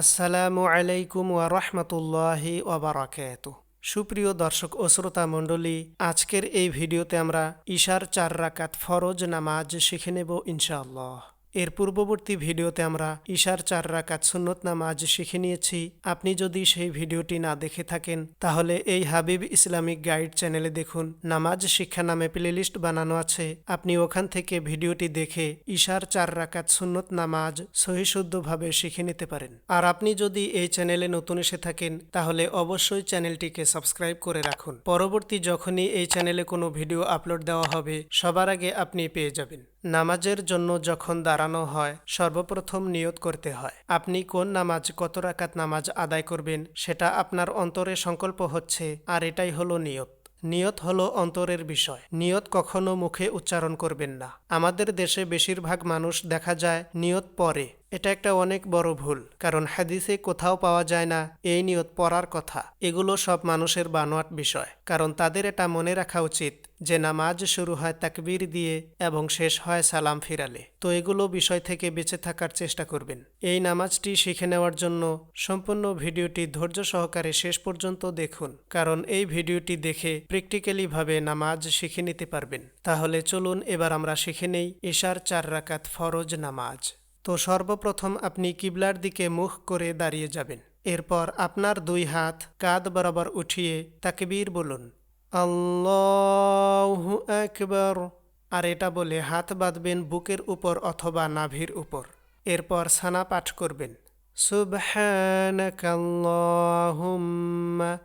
আসসালামু আলাইকুম ওয়া রাহমাতুল্লাহি ওয়া বারাকাতু সুপ্রিয় দর্শক ও শ্রোতা মণ্ডলী, আজকের এই ভিডিওতে আমরা ঈশার চার রাকাত ফরজ নামাজ শিখে নেব ইনশাআল্লাহ। এর পূর্ববর্তী ভিডিওতে আমরা ঈশার চার রাকাত সুন্নত নামাজ শিখে নিয়েছি। আপনি যদি সেই ভিডিওটি না দেখে থাকেন, তাহলে এই হাবিব ইসলামিক গাইড চ্যানেলে দেখুন। নামাজ শিক্ষা নামে প্লেলিস্ট বানানো আছে। আপনি ওখান থেকে ভিডিওটি দেখে ঈশার চার রাকাত সুন্নত নামাজ সহিশুদ্ধভাবে শিখে নিতে পারেন। আর আপনি যদি এই চ্যানেলে নতুন এসে থাকেন, তাহলে অবশ্যই চ্যানেলটিকে সাবস্ক্রাইব করে রাখুন। পরবর্তী যখনই এই চ্যানেলে কোনো ভিডিও আপলোড দেওয়া হবে, সবার আগে আপনি পেয়ে যাবেন। নামাজের জন্য যখন দাঁড়ানো হয়, সর্বপ্রথম নিয়ত করতে হয়। আপনি কোন নামাজ, কত রাকাত নামাজ আদায় করবেন, সেটা আপনার অন্তরে সংকল্প হচ্ছে, আর এটাই হলো নিয়ত। নিয়ত হলো অন্তরের বিষয়। নিয়ত কখনো মুখে উচ্চারণ করবেন না। আমাদের দেশে বেশিরভাগ মানুষ দেখা যায় নিয়ত পরে এটা একটা অনেক বড় ভুল, কারণ হাদিসে কোথাও পাওয়া যায় না এই নিয়ত পড়ার কথা। এগুলো সব মানুষের বানোয়াট বিষয়, কারণ তাদের এটা মনে রাখা উচিত যে নামাজ শুরু হয় তাকবীর দিয়ে এবং শেষ হয় সালাম ফিরালে। তো এগুলো বিষয় থেকে বেঁচে থাকার চেষ্টা করবেন। এই নামাজটি শিখে নেওয়ার জন্য সম্পূর্ণ ভিডিওটি ধৈর্য সহকারে শেষ পর্যন্ত দেখুন, কারণ এই ভিডিওটি দেখে প্র্যাকটিক্যালিভাবে নামাজ শিখে নিতে পারবেন। তাহলে চলুন এবার আমরা শিখে নেই ঈশার চার রাকাত ফরজ নামাজ। তো সর্বপ্রথম আপনি কিবলার দিকে মুখ করে দাঁড়িয়ে যাবেন। এরপর আপনার দুই হাত কাঁধ বরাবর উঠিয়ে তাকবীর বলুন, আল্লাহু আকবার। আর এটা বলে হাত বাঁধবেন বুকের উপর অথবা নাভির উপর। এরপর সানা পাঠ করবেন, সুবহানাকাল্লাহুম্মা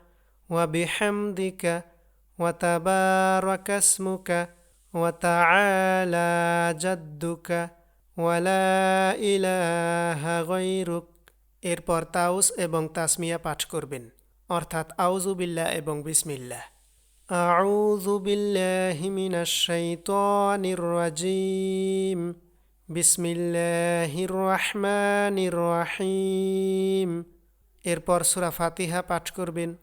ওয়া বিহামদিকা ওয়া জাদ্দুকা ওয়ালা ইলাহা গৈরুক এরপর তাউস এবং তাসমিয়া পাঠ করবেন অর্থাৎ আউজুবিল্লাহ এবং বিসমিল্লাহ أعوذ بالله من الشيطان الرجيم بسم الله الرحمن الرحيم এরপর সূরা ফাতিহা পাঠ করবেন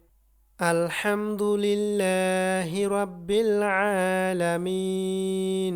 আলহামদুলিল্লাহি রাব্বিল আলামিন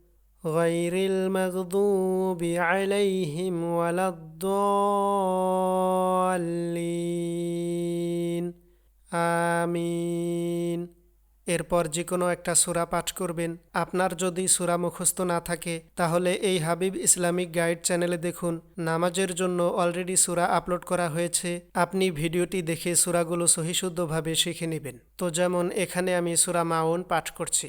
غير المغضوب عليهم ولا الضالين آمين এরপর যে কোনো একটা সুরা পাঠ করবেন আপনার যদি সুরা মুখস্থ না থাকে তাহলে এই হাবিব ইসলামিক গাইড চ্যানেলে দেখুন নামাজের জন্য অলরেডি সুরা আপলোড করা হয়েছে আপনি ভিডিওটি দেখে সুরাগুলো সহিশুদ্ধভাবে শিখে নেবেন তো যেমন এখানে আমি সুরা মাউন পাঠ করছি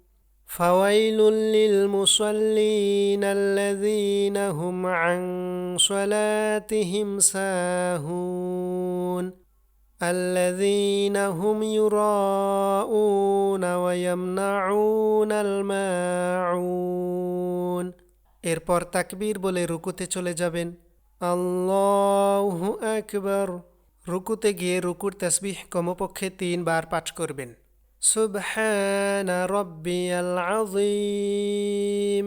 فويل للمصلين الذين هم عن صلاتهم ساهون الذين هم يراءون ويمنعون الماعون এরপর তাকবীর বলে রুকুতে চলে যাবেন আল্লাহু আকবার রুকুতে গিয়ে রুকুর তসবিহ কমপক্ষে তিনবার পাঠ করবেন সুবহানা রব্বিয়াল আযীম।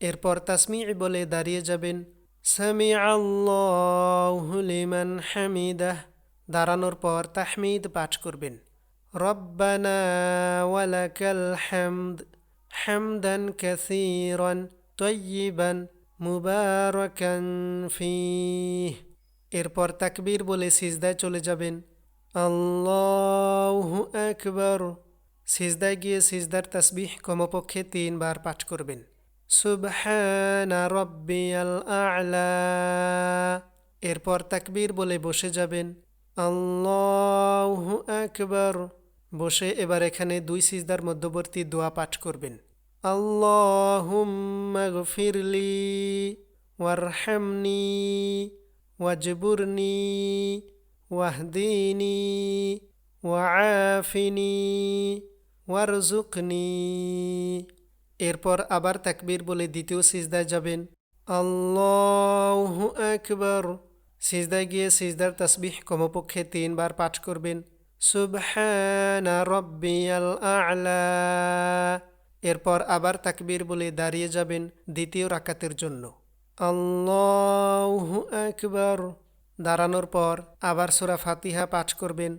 এরপর তাসমি বলে দাঁড়িয়ে যাবেন সামি লিমান হামিদাহ। দাঁড়ানোর পর তাহমিদ পাঠ করবেন, রব্বানা ওয়ালাকাল হামদ, হামদান কাসীরান তৈবান মুবারকান ফিহ। এরপর তাকবীর বলে সিজদায় চলে যাবেন, আল্লাহু আকবর। সিজদায় গিয়ে সিজদার তসবিহ কমপক্ষে তিনবার পাঠ করবেন। সুবহানা রব্বিয়াল আলা। এরপর তাকবীর বলে বসে যাবেন। আল্লাহ আকবর। বসে এবার এখানে দুই সিজদার মধ্যবর্তী দোয়া পাঠ করবেন। আল্লাহুম্মাগফিরলি ওয়ারহামনি ওয়াজবুরনি ওয়াহদিনী ওয়াফিনি ওয়ারজুকনি এরপর আবার তাকবীর বলে দ্বিতীয় সিজদায় যাবেন। আল্লাহ আকবর। সিজদায় গিয়ে সিজদার তসবিহ কমপক্ষে তিনবার পাঠ করবেন। সুবহানা রব্বিয়াল আ'লা। এরপর আবার তাকবীর বলে দাঁড়িয়ে যাবেন দ্বিতীয় রাকাতের জন্য। আল্লাহু আকবর। দাঁড়ানোর পর আবার সুরা ফাতিহা পাঠ করবেন।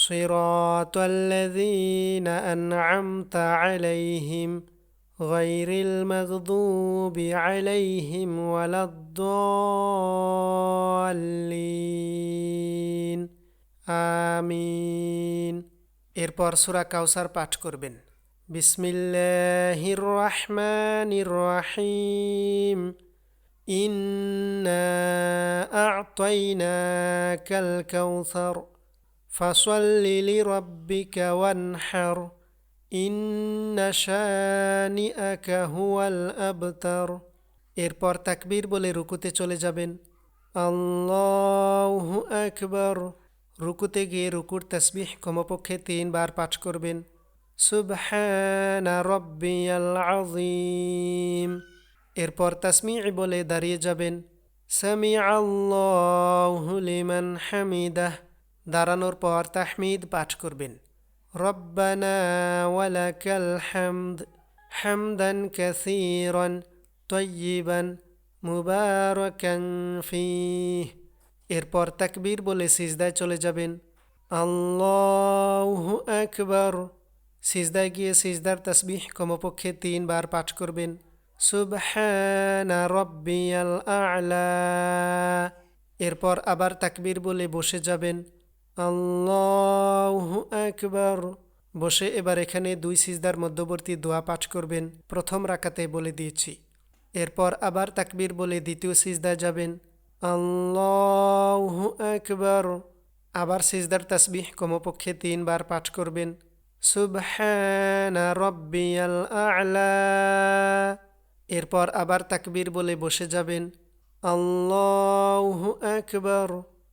صراط الذين أنعمت عليهم غير المغضوب عليهم ولا الضالين آمين এরপর সুরা কাউসার পাঠ করবেন বিসমিল্লাহির রহমানির রহিম إنا أعطيناك الكوثر فصل لربك وانحر إن شانئك هو الأبتر এরপর তাকবীর বলে রুকুতে চলে যাবেন আল্লাহু আকবর রুকুতে গিয়ে রুকুর তসবিহ কমপক্ষে তিনবার পাঠ করবেন সুবহানা রব্বিয়াল আযীম এরপর তাসমি বলে দাঁড়িয়ে যাবেন সামি আল্লাহু লিমান হামিদাহ দাঁড়ানোর পর তাহমিদ পাঠ করবেন। রব্বানা হামদ, হামদান কাসীরান তয়্যিবান মুবারাকান ফীহ। এরপর তাকবীর বলে সিজদায় চলে যাবেন। আল্লাহু আকবার। সিজদায় গিয়ে সিজদার তসবিহ কমপক্ষে তিনবার পাঠ করবেন। সুবহানা রব্বিয়াল আ'লা। এরপর আবার তাকবীর বলে বসে যাবেন। আল্লাহু একবার বসে এবার এখানে দুই সিজদার মধ্যবর্তী দোয়া পাঠ করবেন, প্রথম রাকাতে বলে দিয়েছি। এরপর আবার তাকবীর বলে দ্বিতীয় সিজদায় যাবেন, আল্লাহু একবার আবার সিজদার তসবিহ কমপক্ষে তিনবার পাঠ করবেন, সুবহানা রব্বিয়াল আ'লা। এরপর আবার তাকবীর বলে বসে যাবেন, আল্লাহু আকবর।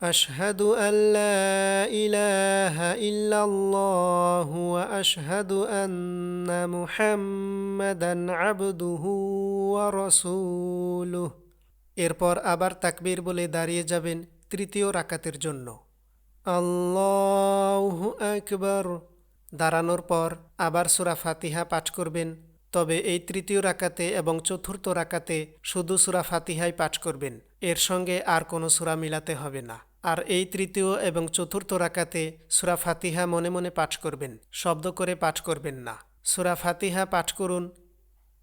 أشهد أن لا إله إلا الله وأشهد أن محمدا عبده ورسوله এরপর আবার তাকবীর বলে দাঁড়িয়ে যাবেন তৃতীয় রাকাতের জন্য আল্লাহু আকবার দাঁড়ানোর পর আবার সুরা ফাতিহা পাঠ করবেন তবে এই তৃতীয় রাকাতে এবং চতুর্থ রাকাতে শুধু সুরা ফাতিহাই পাঠ করবেন এর সঙ্গে আর কোনো সুরা মিলাতে হবে না আর এই তৃতীয় এবং চতুর্থ রাকাতে সুরা ফাতিহা মনে মনে পাঠ করবেন। শব্দ করে পাঠ করবেন না। সুরা ফাতিহা পাঠ করুন।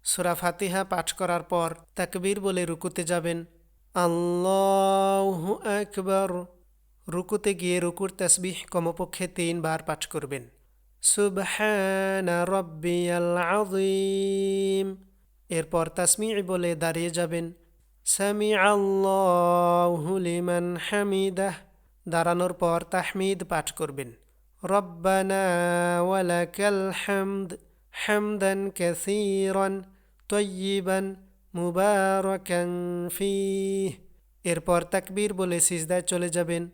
সুরা ফাতিহা পাঠ করার পর তাকবীর বলে রুকুতে যাবেন। আল্লাহু আকবর। রুকুতে গিয়ে রুকুর তসবিহ কমপক্ষে তিনবার পাঠ করবেন। সুবহানা রব্বিয়াল আযীম। এরপর তাসমি বলে দাঁড়িয়ে যাবেন। সামি আল্লাহু লিমান হামিদাহ দাঁড়ানোর পর তাহমিদ পাঠ করবেন। রব্বানা হামদ, হামদান কাসীরান তয়্যিবান মুবারাকান ফীহ। এরপর তাকবীর বলে সিজদায় চলে যাবেন।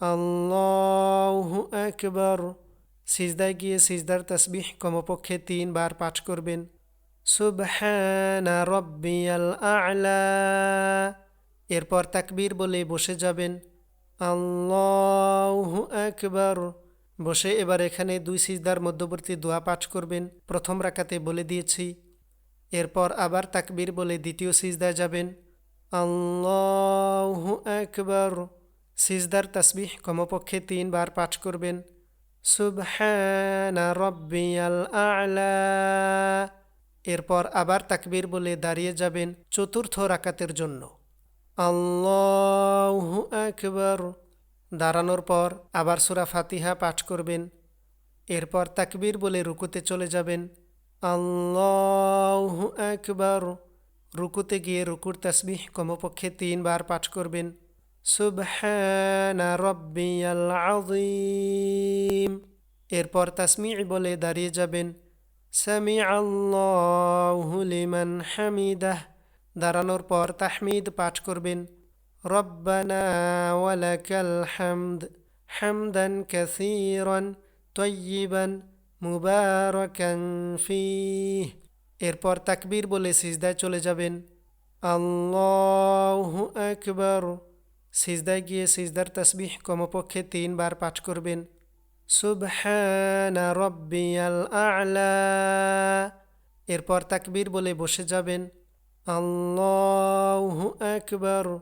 আল্লাহু আকবার। সিজদায় গিয়ে সিজদার তসবিহ কমপক্ষে তিনবার পাঠ করবেন। সুবহানা রব্বিয়াল আ'লা। এরপর তাকবীর বলে বসে যাবেন। আল্লাহু আকবার। বসে এবার এখানে দুই সিজদার মধ্যবর্তী দোয়া পাঠ করবেন। প্রথম রাকাতে বলে দিয়েছি। এরপর আবার তাকবীর বলে দ্বিতীয় সিজদায় যাবেন। আল্লাহু আকবার। সিজদার তাসবিহ কমপক্ষে তিনবার পাঠ করবেন। সুবহানা রব্বিয়াল আ'লা। এরপর আবার তাকবীর বলে দাঁড়িয়ে যাবেন চতুর্থ রাকাতের জন্য। আল্লাহু আকবার। দাঁড়ানোর পর আবার সুরা ফাতিহা পাঠ করবেন। এরপর তাকবীর বলে রুকুতে চলে যাবেন। আল্লাহু আকবার। রুকুতে গিয়ে রুকুর তাসবিহ কমপক্ষে তিনবার পাঠ করবেন। সুবহানা রব্বিয়াল এরপর তাসমি বলে দাঁড়িয়ে যাবেন। সামি আল্লাহু হামিদাহ দাঁড়ানোর পর তাহমিদ পাঠ করবেন। রব্বানা ওয়ালাকাল হামদ হামদান কাসীরান তয়্যিবান মুবারাকান এরপর তাকবীর বলে সিজদায় চলে যাবেন। আল্লাহু আকবার। সিজদায় গিয়ে সিজদার তসবিহ কমপক্ষে তিনবার পাঠ করবেন। সুবহানা রব্বিয়াল আ'লা। এরপর তাকবীর বলে বসে যাবেন। আল্লাহু আকবার।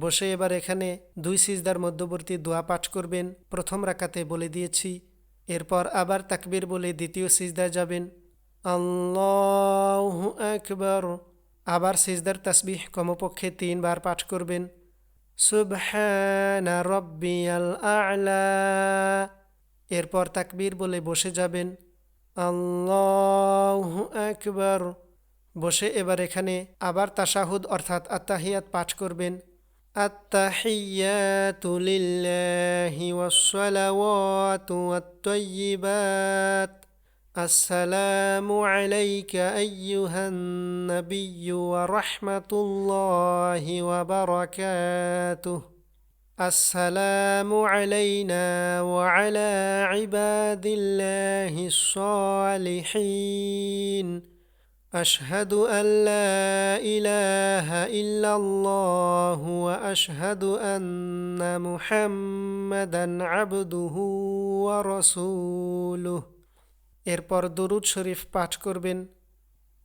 বসে এবার এখানে দুই সিজদার মধ্যবর্তী দোয়া পাঠ করবেন। প্রথম রাকাতে বলে দিয়েছি। এরপর আবার তাকবীর বলে দ্বিতীয় সিজদায় যাবেন। আল্লাহু আকবার। আবার সিজদার তাসবিহ কমপক্ষে তিনবার পাঠ করবেন। সুবহানা রব্বিয়াল আ'লা। এরপর তাকবীর বলে বসে যাবেন আল্লাহু আকবার বসে এবার এখানে আবার তাশাহুদ অর্থাৎ আত্তাহিয়াত পাঠ করবেন التحيات لله والصلوات والطيبات السلام عليك أيها النبي ورحمة الله وبركاته السلام علينا وعلى عباد الله الصالحين أشهد أن لا إله إلا الله وأشهد أن محمدا عبده ورسوله এরপর দরুদ শরীফ পাঠ করবেন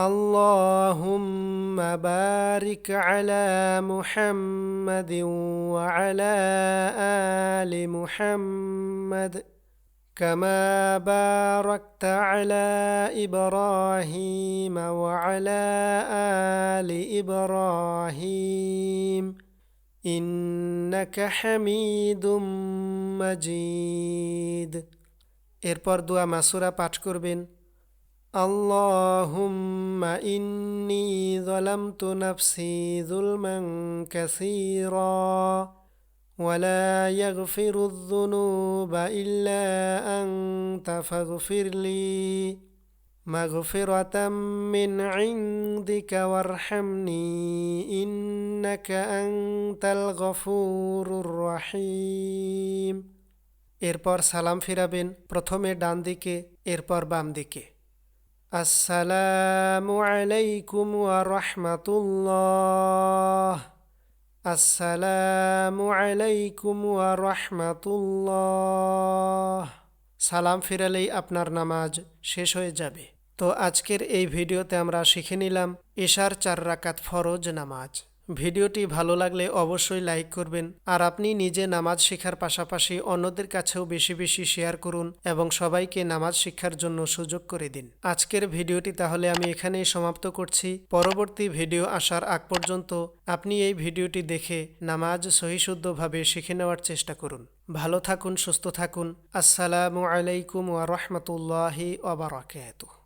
اللهم بارك على محمد وعلى آل محمد كما باركت على إبراهيم وعلى آل إبراهيم إنك حميد مجيد এরপর দোয়া মাসুরা পাঠ করবেন اللهم إني ظلمت نفسي ظلما كثيرا ولا يغفر الذنوب إلا أنت فاغفر لي مغفرة من عندك وارحمني إنك أنت الغفور الرحيم এরপর সালাম ফিরাবেন প্রথমে ডান দিকে এরপর বাম দিকে আসসালামু আলাইকুম ওয়া রাহমাতুল্লাহ। আসসালামু আলাইকুম ওয়া রাহমাতুল্লাহ। সালাম ফিরালেই আপনার নামাজ শেষ হয়ে যাবে। তো আজকের এই ভিডিওতে আমরা শিখে নিলাম এশার চার রাকাত ফরজ নামাজ। ভিডিওটি ভালো লাগলে অবশ্যই লাইক করবেন। আর আপনি নিজে নামাজ শেখার পাশাপাশি অন্যদের কাছেও বেশি বেশি শেয়ার করুন এবং সবাইকে নামাজ শিক্ষার জন্য সুযোগ করে দিন। আজকের ভিডিওটি তাহলে আমি এখানেই সমাপ্ত করছি। পরবর্তী ভিডিও আসার আগ পর্যন্ত আপনি এই ভিডিওটি দেখে নামাজ সহিশুদ্ধভাবে শিখে নেওয়ার চেষ্টা করুন। ভালো থাকুন, সুস্থ থাকুন। আসসালামু আলাইকুম ওয়া রাহমাতুল্লাহি ওয়া বারাকাতুহু।